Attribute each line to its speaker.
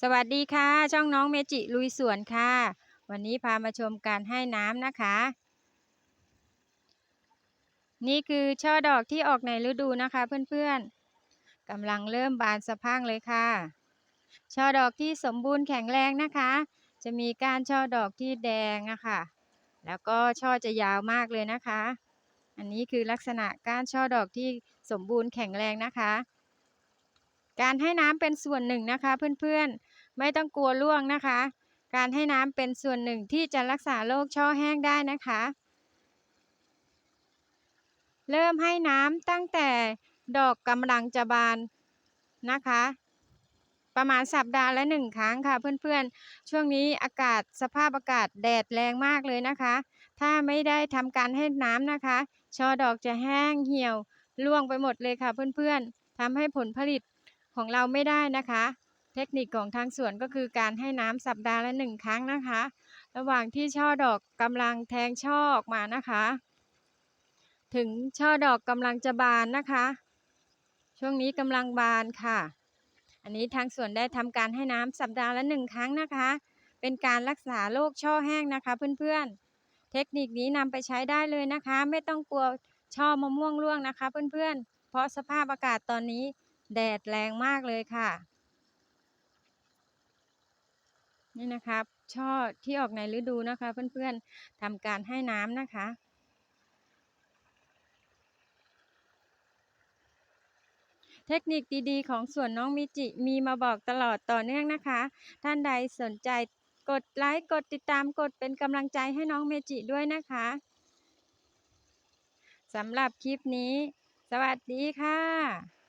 Speaker 1: สวัสดีค่ะ ช่องน้องเมจิลุยสวนค่ะ วันนี้พามาชมการให้น้ำนะคะ นี่คือช่อดอกที่ออกในฤดูนะคะเพื่อนๆกำลังเริ่มบานสะพั่งเลยค่ะ ช่อดอกที่สมบูรณ์แข็งแรงนะคะ จะมีก้านช่อดอกที่แดงอะค่ะ แล้วก็ช่อจะยาวมากเลยนะคะ อันนี้คือลักษณะก้านช่อดอกที่สมบูรณ์แข็งแรงนะคะ การให้น้ำเป็นส่วนหนึ่งนะคะเพื่อนๆ ไม่ต้องกลัวร่วงนะคะ การให้น้ำเป็นส่วนหนึ่งที่จะรักษาโรคช่อแห้งได้นะคะ เริ่มให้น้ำตั้งแต่ดอกกำลังจะบานนะคะ ประมาณสัปดาห์ละหนึ่งครั้งค่ะเพื่อนๆ ช่วงนี้อากาศสภาพอากาศแดดแรงมากเลยนะคะ ถ้าไม่ได้ทำการให้น้ำนะคะ ช่อดอกจะแห้งเหี่ยวร่วงไปหมดเลยค่ะเพื่อนๆทำให้ผลผลิต ของเราไม่ได้นะคะ เทคนิคของทางสวนก็คือการให้น้ำสัปดาห์ละหนึ่งครั้งนะคะ ระหว่างที่ช่อดอกกำลังแทงช่อออกมานะคะ ถึงช่อดอกกำลังจะบานนะคะ ช่วงนี้กำลังบานค่ะ อันนี้ทางสวนได้ทำการให้น้ำสัปดาห์ละหนึ่งครั้งนะคะ เป็นการรักษาโรคช่อแห้งนะคะเพื่อนๆ เทคนิคนี้นำไปใช้ได้เลยนะคะ ไม่ต้องกลัวช่อมะม่วงร่วงนะคะ เพื่อนๆ เพราะสภาพอากาศตอนนี้ แดดแรงมากเลยค่ะ นี่นะครับ ช่อที่ออกในฤดูนะคะ เพื่อนๆทำการให้น้ำนะคะเทคนิคดีๆ ของสวนน้องมิจิมีมาบอกตลอดต่อเนื่องนะคะ ท่านใดสนใจกดไลค์กดติดตามกดเป็นกำลังใจให้น้องเมจิด้วยนะคะสำหรับคลิปนี้ สวัสดีค่ะ